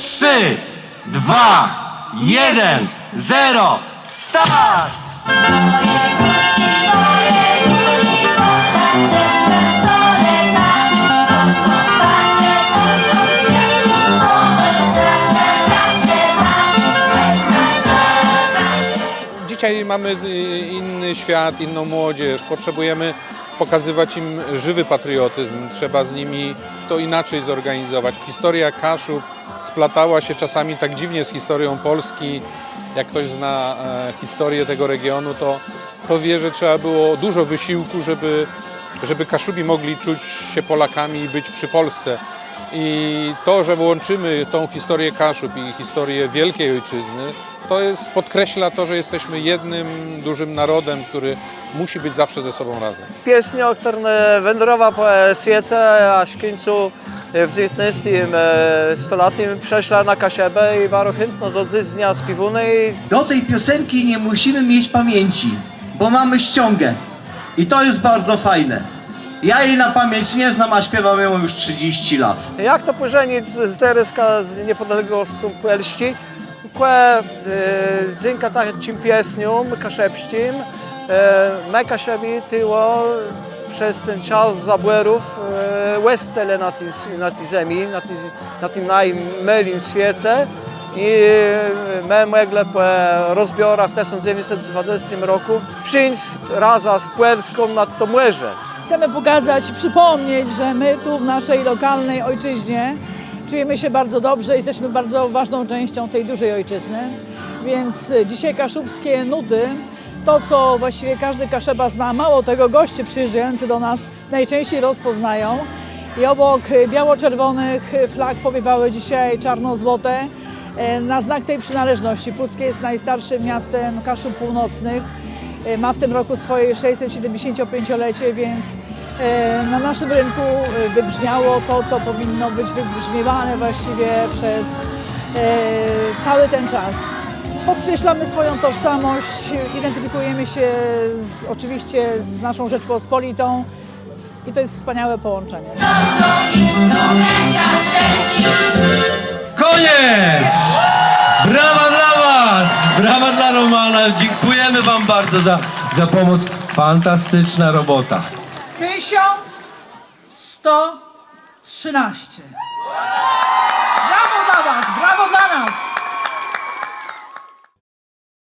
trzy, dwa, jeden, zero, start! Dzisiaj mamy y, inny świat, inną młodzież. Potrzebujemy pokazywać im żywy patriotyzm. Trzeba z nimi to inaczej zorganizować. Historia Kaszub splatała się czasami tak dziwnie z historią Polski. Jak ktoś zna e, historię tego regionu, to, to wie, że trzeba było dużo wysiłku, żeby, żeby Kaszubi mogli czuć się Polakami i być przy Polsce. I to, że łączymy tą historię Kaszub i historię Wielkiej Ojczyzny, to jest, podkreśla to, że jesteśmy jednym dużym narodem, który musi być zawsze ze sobą razem. Pieśnia, która e, wędrowa po świecie, aż w końcu w XIX stoletniu przeszła na kasiebę i bardzo chętno do dnia z piwunej. Do tej piosenki nie musimy mieć pamięci, bo mamy ściągę i to jest bardzo fajne. Ja jej na pamięć nie znam, a śpiewam ją już 30 lat. Jak to pożenić z Deryska z niepodległością Puelści? Kłe, e, dzięki takim piesniom, kaszepścim, e, me kaszebi tyło przez ten czas zabłerów e, łestele na tej na tej ziemi, na, na tym najmylnym świecie i e, me megle po rozbiorach w 1920 roku przyjść razem z Płelską nad to młeże. Chcemy pokazać przypomnieć, że my tu w naszej lokalnej ojczyźnie czujemy się bardzo dobrze, jesteśmy bardzo ważną częścią tej dużej ojczyzny. Więc dzisiaj kaszubskie nuty, to co właściwie każdy kaszeba zna, mało tego goście przyjeżdżający do nas najczęściej rozpoznają. I obok biało-czerwonych flag powiewały dzisiaj czarno-złote e, na znak tej przynależności. Puckie jest najstarszym miastem Kaszub Północnych. E, Ma w tym roku swoje 675-lecie, więc e, na naszym rynku wybrzmiało to, co powinno być wybrzmiewane właściwie przez cały ten czas. Podkreślamy swoją tożsamość, identyfikujemy się z, oczywiście z naszą Rzeczpospolitą i to jest wspaniałe połączenie. Koniec! Brawa dla Was! Brawa dla Romana! Dziękujemy Wam bardzo za, za pomoc. Fantastyczna robota. 1113.